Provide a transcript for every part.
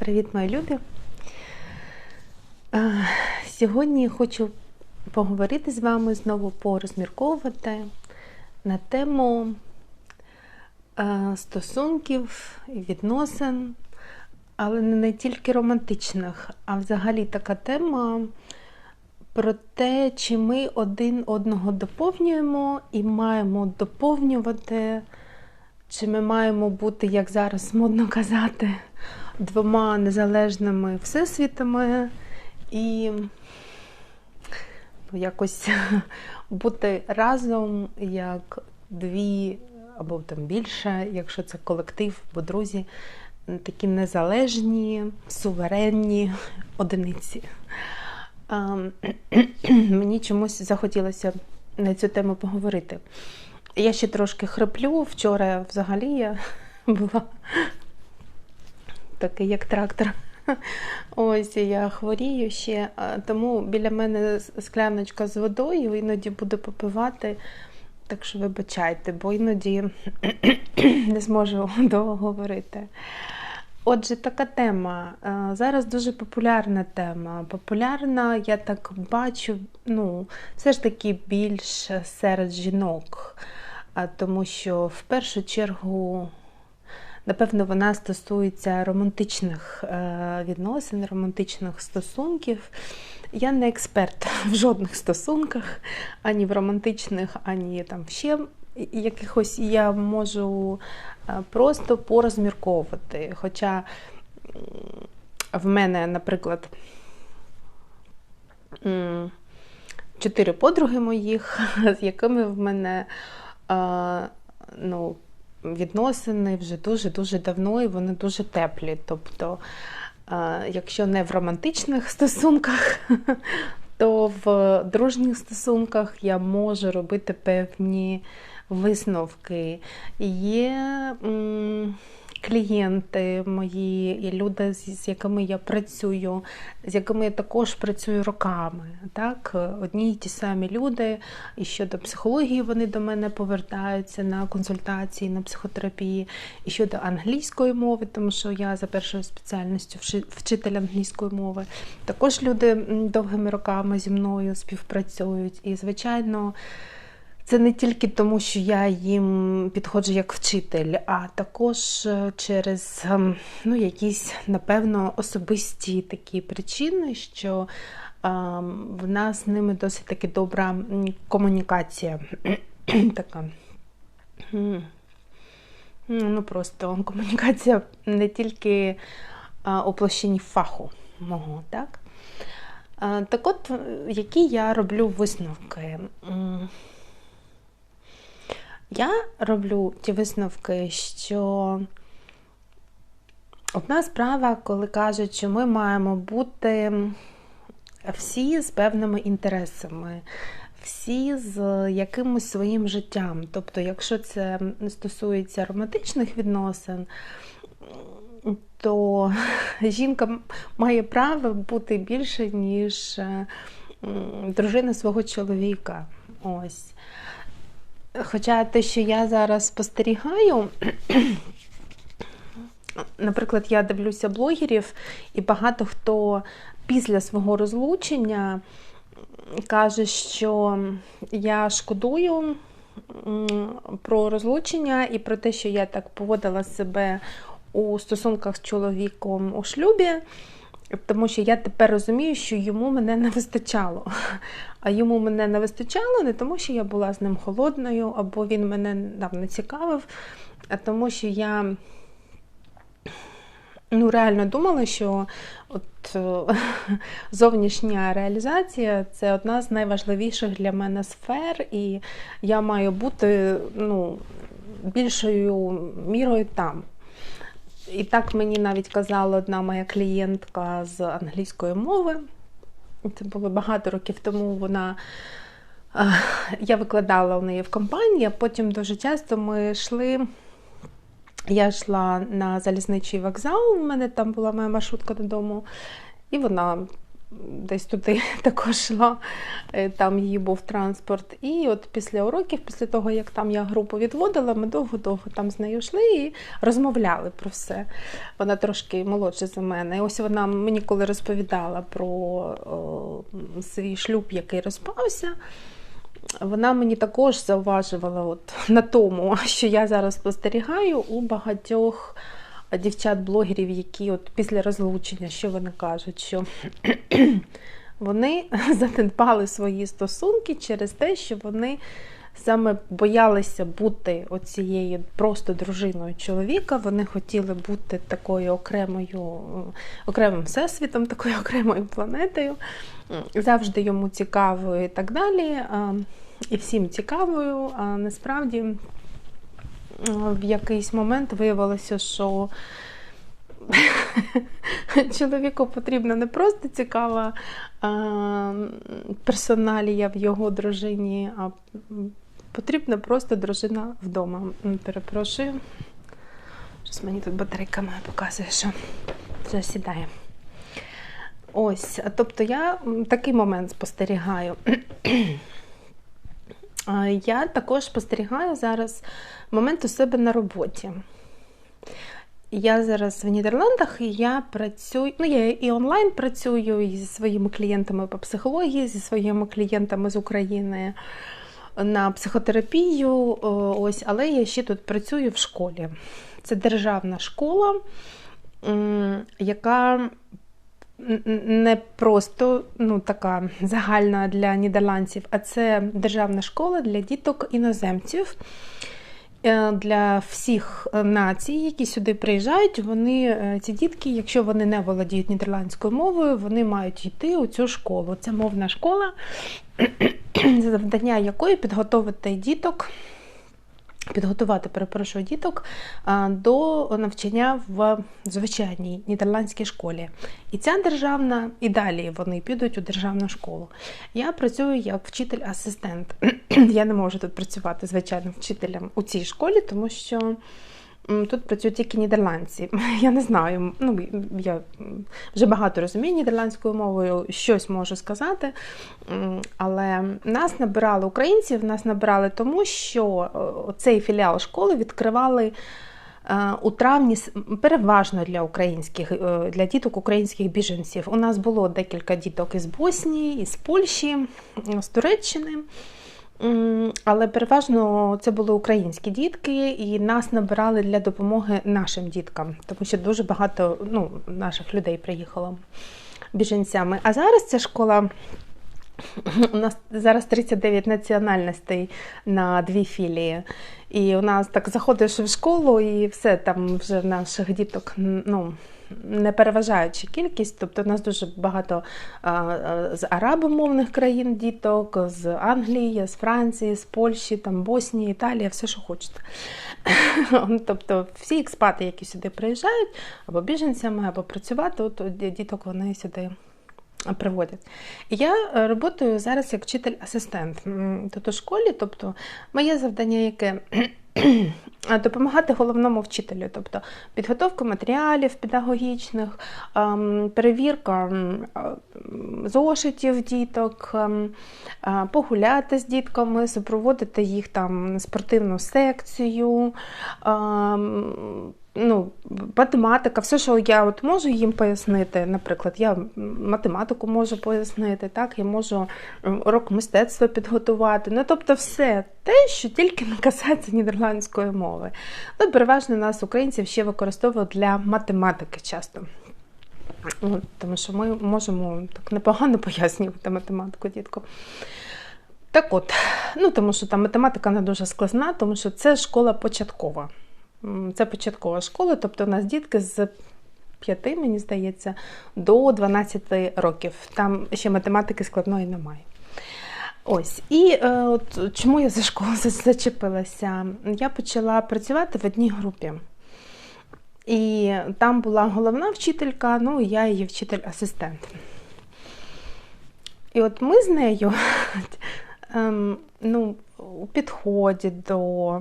Привіт, мої любі! Сьогодні хочу поговорити з вами знову порозмірковувати на тему стосунків і відносин, але не тільки романтичних, а взагалі така тема про те, чи ми один одного доповнюємо і маємо доповнювати. Чи ми маємо бути, як зараз модно казати, двома незалежними всесвітами і ну, якось бути разом як дві або там більше, якщо це колектив або друзі, такі незалежні, суверенні одиниці. Мені чомусь захотілося на цю тему поговорити. Я ще трошки хриплю. Вчора взагалі я була такий, як трактор. Ось я хворію ще, тому біля мене скляночка з водою, іноді буду попивати. Так що вибачайте, бо іноді не зможу довго говорити. Отже, така тема. Зараз дуже популярна тема. Популярна, я так бачу, ну, все ж таки більш серед жінок тому що в першу чергу, напевно, вона стосується романтичних е, відносин, романтичних стосунків. Я не експерт в жодних стосунках, ані в романтичних, ані там ще якихось я можу е, просто порозмірковувати. Хоча в мене, наприклад, чотири подруги моїх, з якими в мене ну, відносини вже дуже-дуже давно і вони дуже теплі. Тобто, якщо не в романтичних стосунках, то в дружніх стосунках я можу робити певні висновки. Є клієнти мої, люди, з якими я працюю, з якими я також працюю роками. Так? Одні й ті самі люди, і щодо психології вони до мене повертаються на консультації, на психотерапії, і щодо англійської мови, тому що я за першою спеціальністю вчитель англійської мови. Також люди довгими роками зі мною співпрацюють. І, звичайно, це не тільки тому, що я їм підходжу як вчитель, а також е, через ем, ну, якісь, напевно, особисті такі причини, що ем, в нас з ними досить таки добра комунікація. така. Ну, просто комунікація не тільки у площині фаху мого, так? Так от, які я роблю висновки? Я роблю ті висновки, що одна справа, коли кажуть, що ми маємо бути всі з певними інтересами, всі з якимось своїм життям. Тобто, якщо це стосується романтичних відносин, то жінка має право бути більше, ніж дружина свого чоловіка. Ось. Хоча те, що я зараз спостерігаю, наприклад, я дивлюся блогерів, і багато хто після свого розлучення каже, що я шкодую про розлучення і про те, що я так поводила себе у стосунках з чоловіком у шлюбі. Тому що я тепер розумію, що йому мене не вистачало. А йому мене не вистачало не тому, що я була з ним холодною, або він мене не цікавив, а тому, що я ну, реально думала, що от зовнішня реалізація це одна з найважливіших для мене сфер, і я маю бути ну, більшою мірою там. І так мені навіть казала одна моя клієнтка з англійської мови. Це було багато років тому. Вона я викладала у неї в компанії, а потім дуже часто ми йшли. Я йшла на залізничий вокзал, у мене там була моя маршрутка додому, і вона десь туди також йшла, е, там її був транспорт. І от після уроків, після того, як там я групу відводила, ми довго-довго там з нею йшли і розмовляли про все. Вона трошки молодша за мене. І ось вона мені коли розповідала про о, свій шлюб, який розпався. Вона мені також зауважувала от на тому, що я зараз спостерігаю у багатьох дівчат-блогерів, які от після розлучення, що вони кажуть, що вони занедбали свої стосунки через те, що вони саме боялися бути оцією просто дружиною чоловіка. Вони хотіли бути такою окремою, окремим всесвітом, такою окремою планетою, завжди йому цікавою і так далі. І всім цікавою, а насправді в якийсь момент виявилося, що чоловіку потрібна не просто цікава персоналія в його дружині, а потрібна просто дружина вдома. Перепрошую. Щось мені тут батарейка моя показує, що засідає. Ось, тобто я такий момент спостерігаю. Я також спостерігаю зараз момент у себе на роботі. Я зараз в Нідерландах і я працюю, ну я і онлайн працюю і зі своїми клієнтами по психології, зі своїми клієнтами з України на психотерапію. Ось, але я ще тут працюю в школі. Це державна школа, яка не просто ну, така загальна для нідерландців, а це державна школа для діток іноземців. Е, для всіх націй, які сюди приїжджають, вони е, ці дітки, якщо вони не володіють нідерландською мовою, вони мають йти у цю школу. Це мовна школа, завдання якої підготовити діток підготувати, перепрошую, діток до навчання в звичайній нідерландській школі. І ця державна, і далі вони підуть у державну школу. Я працюю як вчитель-асистент. Я не можу тут працювати звичайним вчителем у цій школі, тому що. Тут працюють тільки нідерландці. Я не знаю, ну я вже багато розумію нідерландською мовою, щось можу сказати. Але нас набирали українців, нас набирали тому, що цей філіал школи відкривали. Е, у травні переважно для українських е, для діток українських біженців. У нас було декілька діток із Боснії, із Польщі, з Туреччини. Але переважно це були українські дітки, і нас набирали для допомоги нашим діткам, тому що дуже багато ну, наших людей приїхало біженцями. А зараз ця школа. У нас зараз 39 національностей на дві філії. І у нас так заходиш в школу, і все там вже наших діток ну, не переважаючи кількість, тобто у нас дуже багато з арабомовних країн діток, з Англії, з Франції, з Польщі, там Боснії, Італія, все, що хочете. Тобто всі експати, які сюди приїжджають, або біженцями, або працювати, от діток вони сюди. Приводять. Я е, працюю зараз як вчитель-асистент тут у школі, тобто моє завдання, яке допомагати головному вчителю, тобто підготовка матеріалів педагогічних, ем, перевірка ем, зошитів діток, ем, погуляти з дітками, супроводити їх там спортивну секцію ну, математика, все, що я от можу їм пояснити. Наприклад, я математику можу пояснити, так, я можу урок мистецтва підготувати. Ну, тобто, все те, що тільки не касається нідерландської мови. Ну, переважно нас, українців, ще використовують для математики часто. Тому що ми можемо так непогано пояснювати математику, дітку. Так от, ну тому що там математика не дуже складна, тому що це школа початкова. Це початкова школа, тобто у нас дітки з 5, мені здається, до 12 років. Там ще математики складної немає. Ось, і е, от чому я за школу зачепилася? Я почала працювати в одній групі. І там була головна вчителька, ну і я її вчитель-асистент. І от ми з нею ем, ну, у підході до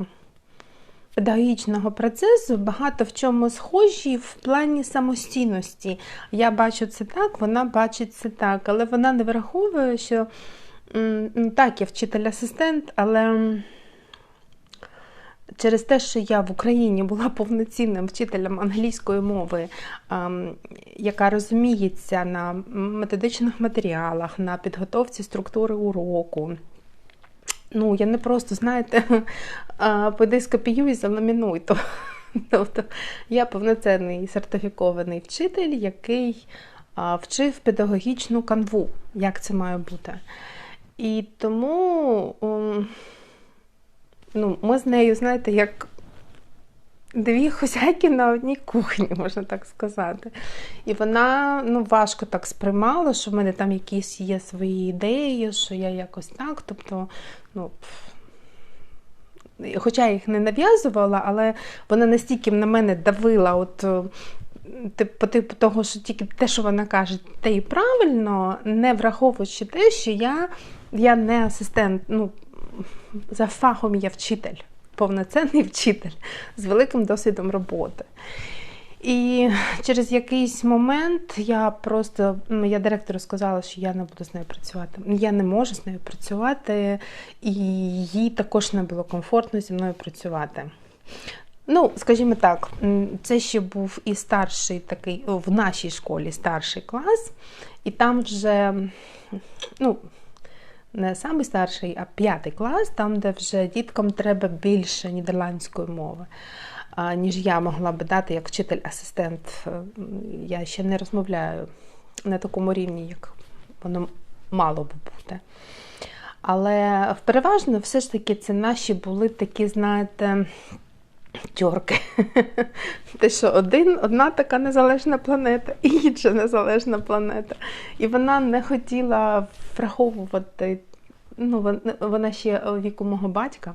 педагогічного процесу багато в чому схожі в плані самостійності. Я бачу це так, вона бачить це так, але вона не враховує, що ну, так, я вчитель-асистент, але через те, що я в Україні була повноцінним вчителем англійської мови, яка розуміється на методичних матеріалах, на підготовці структури уроку. Ну, я не просто, знаєте, пойди скопіюй і заламінуй. Тобто я повноцінний сертифікований вчитель, який вчив педагогічну канву, як це має бути. І тому ну, ми з нею, знаєте, як дві хозяйки на одній кухні, можна так сказати. І вона ну, важко так сприймала, що в мене там якісь є свої ідеї, що я якось так. Тобто, ну, Хоча я їх не нав'язувала, але вона настільки на мене давила, от по типу того, що тільки те, що вона каже, те і правильно, не враховуючи те, що я я не асистент, ну, за фахом я вчитель, повноцінний вчитель з великим досвідом роботи. І через якийсь момент я просто ну, я директору сказала, що я не буду з нею працювати. Я не можу з нею працювати, і їй також не було комфортно зі мною працювати. Ну, скажімо так, це ще був і старший такий в нашій школі старший клас, і там вже, ну, не самий старший, а п'ятий клас, там, де вже діткам треба більше нідерландської мови, ніж я могла би дати як вчитель-асистент. Я ще не розмовляю на такому рівні, як воно мало би бути. Але переважно все ж таки це наші були такі, знаєте, тьорки. Те, що один, одна така незалежна планета, і інша незалежна планета. І вона не хотіла враховувати, ну, вона ще віку мого батька,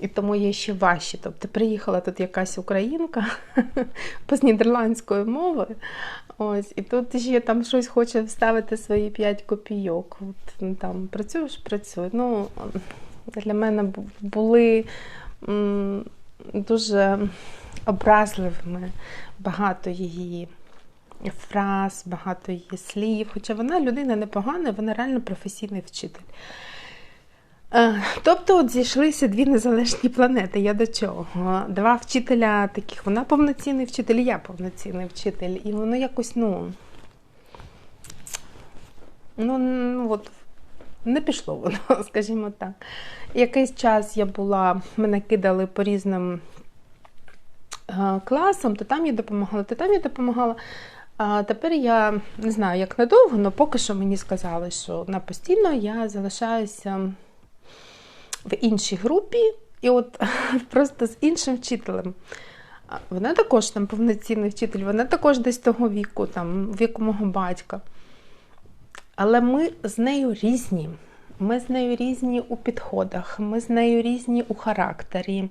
і тому є ще важче. Тобто приїхала тут якась українка з нідерландською мовою. Ось, І тут ще там щось хоче вставити свої 5 копійок. От, ну, там Працюєш, працюй. Ну, Для мене були дуже образливими багато її фраз, багато її слів. Хоча вона людина непогана, вона реально професійний вчитель. Е, тобто от зійшлися дві незалежні планети. Я до чого? Два вчителя таких, вона повноцінний вчитель, я повноцінний вчитель. І воно якось, ну, ну, ну от, не пішло воно, скажімо так. Якийсь час я була, мене кидали по різним е, класам, то там я допомагала, то там я допомагала. А тепер я не знаю, як надовго, але поки що мені сказали, що на постійно я залишаюся в іншій групі, і от просто з іншим вчителем. Вона також там повноцінний вчитель, вона також десь того віку, там, віку мого батька. Але ми з нею різні. Ми з нею різні у підходах, ми з нею різні у характері.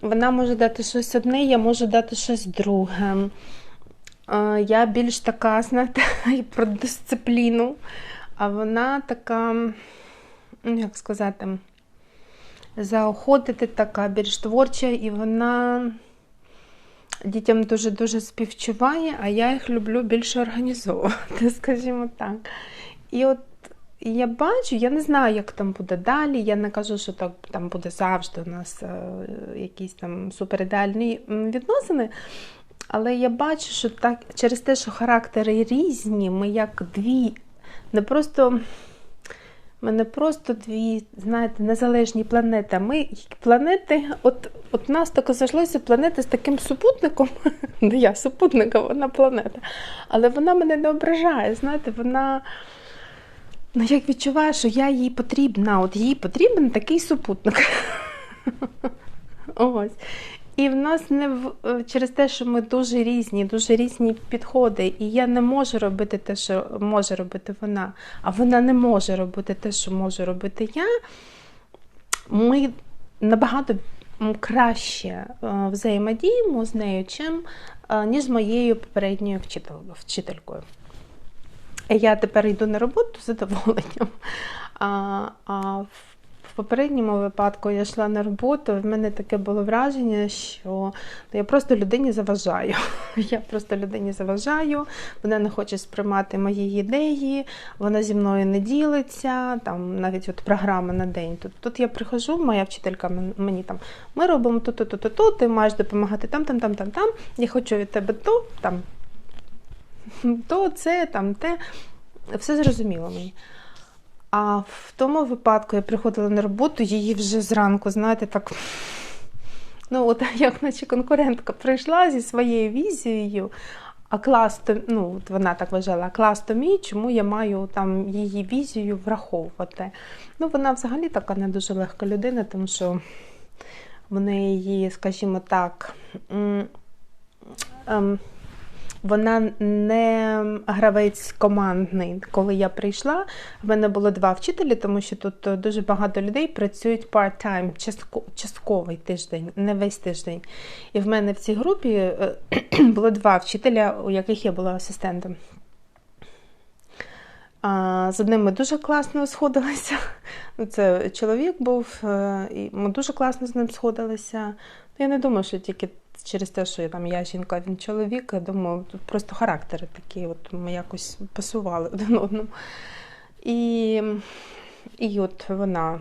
Вона може дати щось одне, я можу дати щось друге. Я більш така, знаєте, про дисципліну, а вона така, ну, як сказати, заохотити така більш творча, і вона дітям дуже-дуже співчуває, а я їх люблю більше організовувати, скажімо так. І от я бачу, я не знаю, як там буде далі. Я не кажу, що так там буде завжди у нас е, якісь там суперідеальні відносини. Але я бачу, що так через те, що характери різні, ми як дві, не просто ми не просто дві, знаєте, незалежні планети. Ми планети, от от нас таке зайшлося планети з таким супутником. Не я супутника, вона планета. Але вона мене не ображає. Знаєте, вона. Ну, як відчуваю, що я їй потрібна, от їй потрібен такий супутник. Ось. І в нас не в е, через те, що ми дуже різні, дуже різні підходи, і я не можу робити те, що може робити вона, а вона не може робити те, що може робити я. Ми набагато краще е, взаємодіємо з нею, чим е, ніж з моєю попередньою вчителькою. Я тепер йду на роботу з задоволенням. А а в попередньому випадку я йшла на роботу, в мене таке було враження, що я просто людині заважаю. Я просто людині заважаю, вона не хоче сприймати мої ідеї, вона зі мною не ділиться, там навіть от програма на день. Тут тут я прихожу, моя вчителька мені там, ми робимо то, то, то, то, то, ти маєш допомагати там, там, там, там, там. Я хочу від тебе то, там, то, це, там, те. Все зрозуміло мені. А в тому випадку я приходила на роботу, її вже зранку, знаєте, так. Ну, от як наче конкурентка прийшла зі своєю візією, а клас ну, от вона так вважала, клас то мій, чому я маю там її візію враховувати. Ну, вона взагалі така не дуже легка людина, тому що в неї, скажімо так, ем, вона не гравець командний. Коли я прийшла, в мене було два вчителі, тому що тут дуже багато людей працюють part-time, частковий тиждень, не весь тиждень. І в мене в цій групі е, було два вчителя, у яких я була асистентом. З одним ми дуже класно сходилися. Ну, це чоловік був, е, і ми дуже класно з ним сходилися. Я не думаю, що тільки через те, що я там я жінка, він чоловік, я думаю, просто характери такі, от ми якось пасували один одному. І і от вона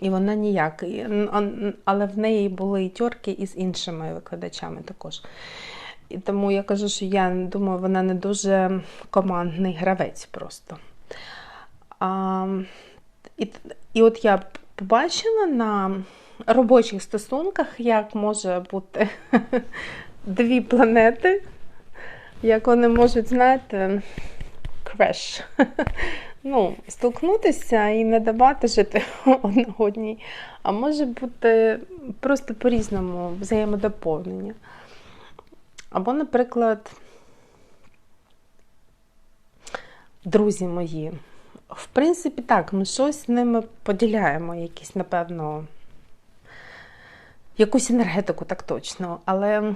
і вона ніяк. Але в неї були і тьорки із іншими викладачами також. І тому я кажу, що я думаю, вона не дуже командний гравець просто. А, І, І от я побачила на робочих стосунках, як може бути дві планети, як вони можуть, знаєте, креш. Ну, столкнутися і не давати жити одна одній, а може бути просто по-різному взаємодоповнення. Або, наприклад, друзі мої. В принципі, так, ми щось з ними поділяємо, якісь, напевно, якусь енергетику, так точно. Але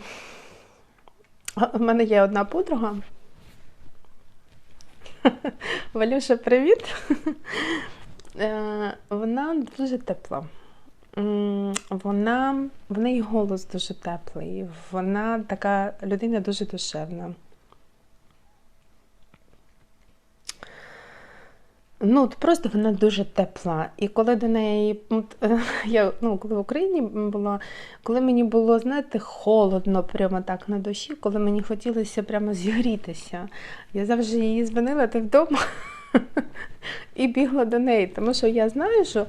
в мене є одна подруга. Валюша, привіт! Е, вона дуже тепла. Вона, в неї голос дуже теплий, вона така людина дуже душевна. Ну, просто вона дуже тепла. І коли до неї я ну, коли в Україні була, коли мені було, знаєте, холодно прямо так на душі, коли мені хотілося прямо зігрітися, я завжди її дзвонила ти вдома і бігла до неї. Тому що я знаю, що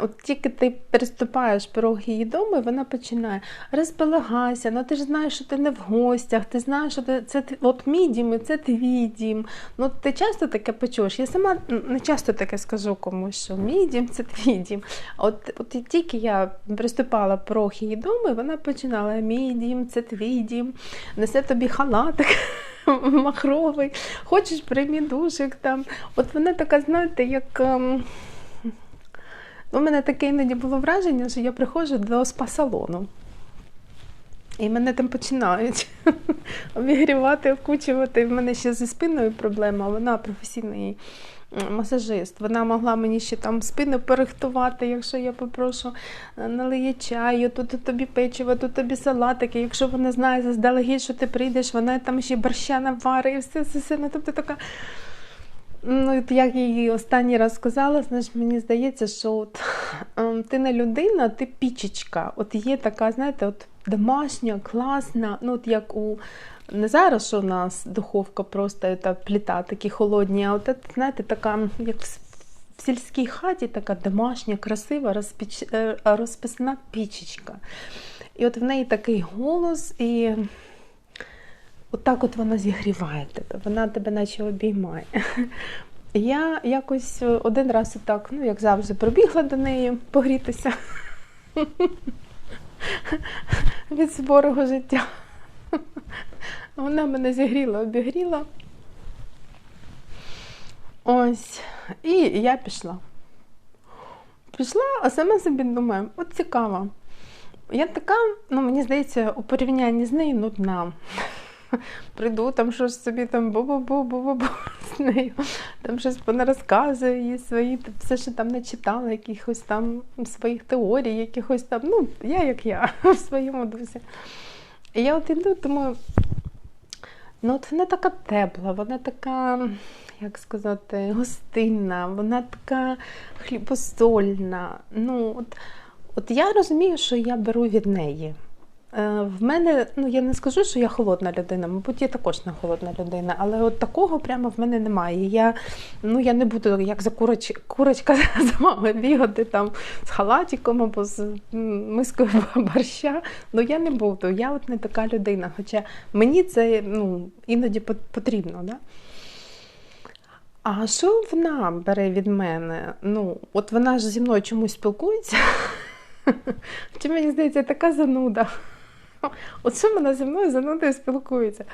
От тільки ти переступаєш порог її дому, і вона починає розполагайся, ну ти ж знаєш, що ти не в гостях, ти знаєш, що ти, це от мій дім, і це твій дім. Ну Ти часто таке почуєш. Я сама не часто таке скажу комусь, що мій дім це твій дім. От от тільки я приступала порог її дому, і вона починала Мій дім, це твій дім, несе тобі халатик. Махровий, хочеш приймі душик там. От вона така, знаєте, як. У мене таке іноді було враження, що я приходжу до спа-салону. І мене там починають обігрівати, вкучувати. В мене ще зі спиною проблема, вона професійний масажист. Вона могла мені ще там спину перехтувати, якщо я попрошу налиє чаю, тут тобі печиво, тут тобі салатики. Якщо вона знає заздалегідь, що ти прийдеш, вона там ще борща наварить, і все, все, все. Ну, тобто така Ну, як я їй останній раз сказала, знаєш, мені здається, що от, ем, ти не людина, ти пічечка. От є така, знаєте, от домашня, класна, ну от як у не зараз що у нас духовка просто та пліта такі холодні, а от знаєте, така, як в сільській хаті, така домашня, красива, розпіч... Е, розписна пічечка. І от в неї такий голос, і отак от вона зігріває тебе, вона тебе наче обіймає. Я якось один раз так, ну, як завжди, пробігла до неї погрітися від зборого життя. Вона мене зігріла, обігріла. Ось. І я пішла. Пішла, а саме собі думаю, от цікаво. Я така, ну мені здається, у порівнянні з нею нудна. прийду, там щось собі там бу-бу-бу-бу-бу з нею, там щось понарозказую їй свої, все, що там не читала, якихось там своїх теорій, якихось там, ну, я як я в своєму дусі. І я от іду, думаю, ну от вона така тепла, вона така, як сказати, гостинна, вона така хлібосольна. Ну, от, От я розумію, що я беру від неї. Е, в мене, ну я не скажу, що я холодна людина, мабуть, я також не холодна людина, але от такого прямо в мене немає. Я ну, я не буду як за куроч, курочка з вами бігати там з халатиком або з мискою борща. Ну я не буду. Я от не така людина. Хоча мені це ну, іноді потрібно. Да? А що вона бере від мене? Ну, От вона ж зі мною чомусь спілкується. Чи мені здається, така зануда. Оце вона зі мною занудою спілкується.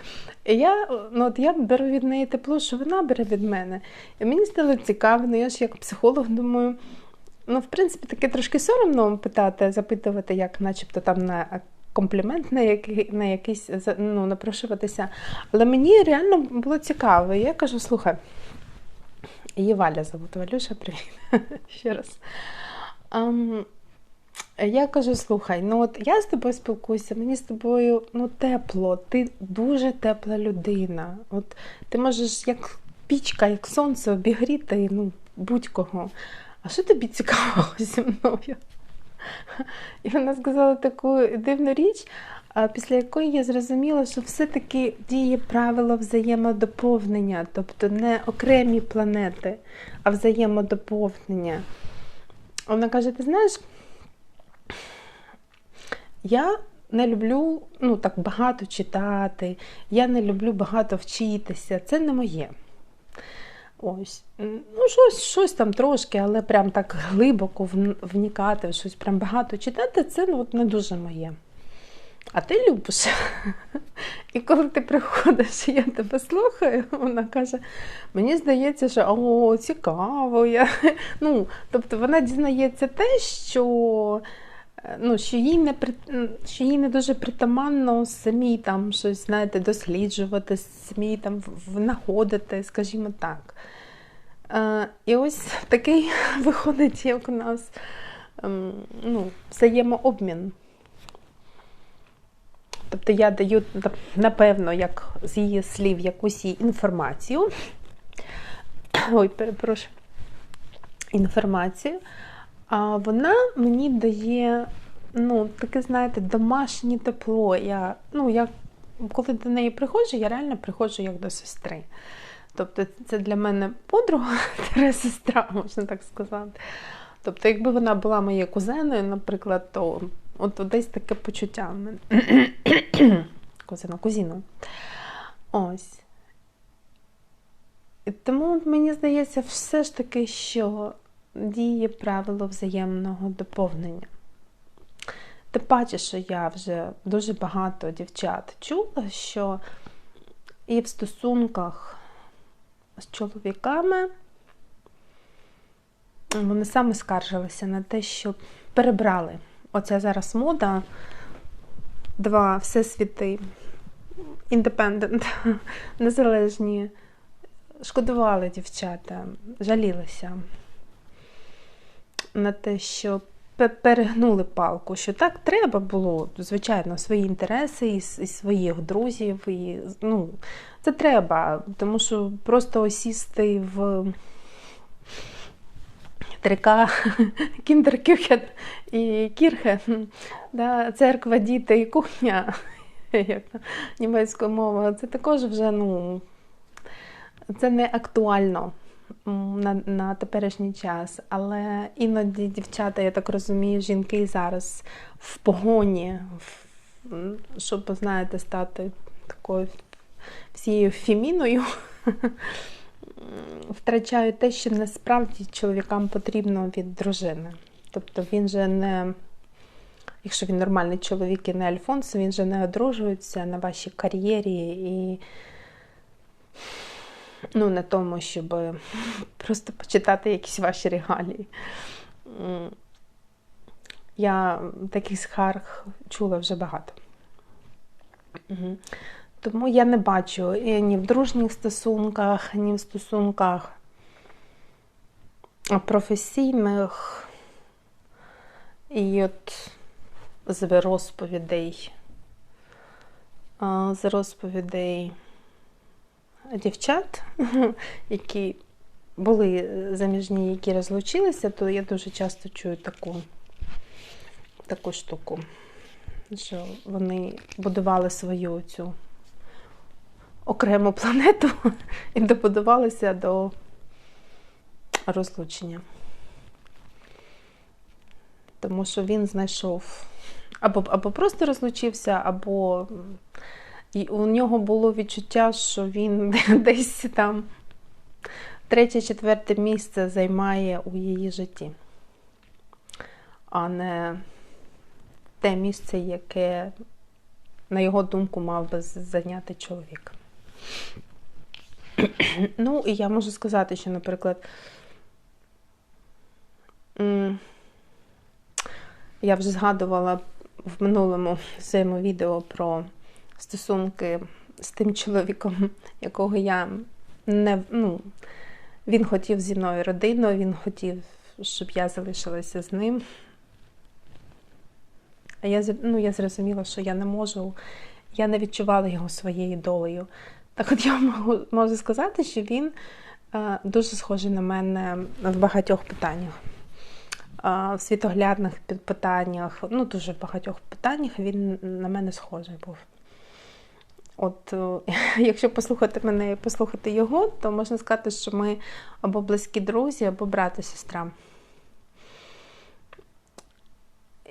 І я ну, от я беру від неї тепло, що вона бере від мене. І мені стало цікаво, ну я ж як психолог думаю, ну, в принципі, таке трошки соромно питати, запитувати, як начебто там на комплімент на який, на якийсь ну, напрошуватися. Але мені реально було цікаво. Я кажу: слухай, її Валя зовут, Валюша, привіт ще раз. Я кажу: слухай, ну от я з тобою спілкуюся, мені з тобою ну, тепло, ти дуже тепла людина. От Ти можеш як пічка, як сонце обігріти ну, будь-кого. А що тобі цікавого зі мною? І вона сказала таку дивну річ, після якої я зрозуміла, що все-таки діє правило взаємодоповнення, тобто не окремі планети, а взаємодоповнення. Вона каже: ти знаєш, я не люблю ну, так багато читати, я не люблю багато вчитися. Це не моє. Ось. Ну, щось щось там трошки, але прям так глибоко вникати, щось прям багато читати, це ну, от не дуже моє. А ти любиш. І коли ти приходиш, я тебе слухаю, вона каже: мені здається, що о, цікаво. Я... Ну, Тобто вона дізнається те, що ну, що їй не що їй не дуже притаманно самі там щось, знаєте, досліджувати, самі там знаходити, скажімо так. Е, І ось такий виходить, як у нас ем, ну, взаємообмін. Тобто я даю, напевно, як з її слів, якусь їй інформацію. Ой, перепрошую, інформацію. А вона мені дає, ну, таке, знаєте, домашнє тепло. Я, ну, я, Коли до неї приходжу, я реально приходжу як до сестри. Тобто це для мене подруга, сестра, можна так сказати. Тобто, якби вона була моєю кузеною, наприклад, то от десь таке почуття в мене. Кузина, кузіну. Ось. Тому мені здається, все ж таки, що діє правило взаємного доповнення. Тим паче, що я вже дуже багато дівчат чула, що і в стосунках з чоловіками вони саме скаржилися на те, що перебрали. Оця зараз мода, два всесвіти, індепендент, незалежні, шкодували дівчата, жалілися на те, що перегнули палку, що так треба було, звичайно, свої інтереси і, своїх друзів. І, ну, Це треба, тому що просто осісти в трика кіндеркюхен і кірхе, да, церква, діти і кухня, як німецькою мовою, це також вже ну, це не актуально на на теперішній час, але іноді дівчата, я так розумію, жінки зараз в погоні, щоб, знаєте, стати такою всією феміною, втрачають те, що насправді чоловікам потрібно від дружини. Тобто він же не, якщо він нормальний чоловік і не Альфонс, він же не одружується на вашій кар'єрі і ну, на тому, щоб просто почитати якісь ваші регалії. Я таких скарг чула вже багато. Тому я не бачу ні в дружніх стосунках, ні в стосунках професійних. І от з розповідей, з розповідей дівчат, які були заміжні, які розлучилися, то я дуже часто чую таку, таку штуку, що вони будували свою цю окрему планету і добудувалися до розлучення. Тому що він знайшов або, або просто розлучився, або і у нього було відчуття, що він десь там третє-четверте місце займає у її житті, а не те місце, яке, на його думку, мав би зайняти чоловік. Ну, і я можу сказати, що, наприклад, я вже згадувала в минулому своєму відео про стосунки з тим чоловіком, якого я не ну, він хотів зі мною родину, він хотів, щоб я залишилася з ним. А я ну, я зрозуміла, що я не можу, я не відчувала його своєю долею. Так от я можу, можу сказати, що він е, дуже схожий на мене в багатьох питаннях. Е, в світоглядних питаннях, ну дуже в багатьох питаннях він на мене схожий був. От, якщо послухати мене і послухати його, то можна сказати, що ми або близькі друзі, або брат і сестра.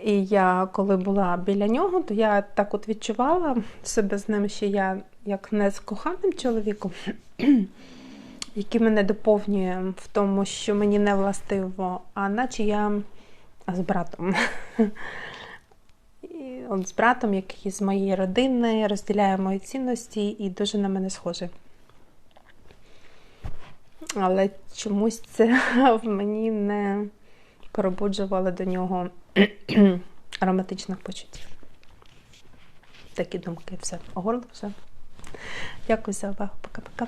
І я, коли була біля нього, то я так от відчувала себе з ним, що я як не з коханим чоловіком, який мене доповнює в тому, що мені не властиво, а наче я з братом. От З братом, який з моєї родини, розділяє мої цінності і дуже на мене схожий. Але чомусь це в мені не пробуджувало до нього ароматичних почуттів. Такі думки, все. Горло все. Дякую за увагу. Пока-пока.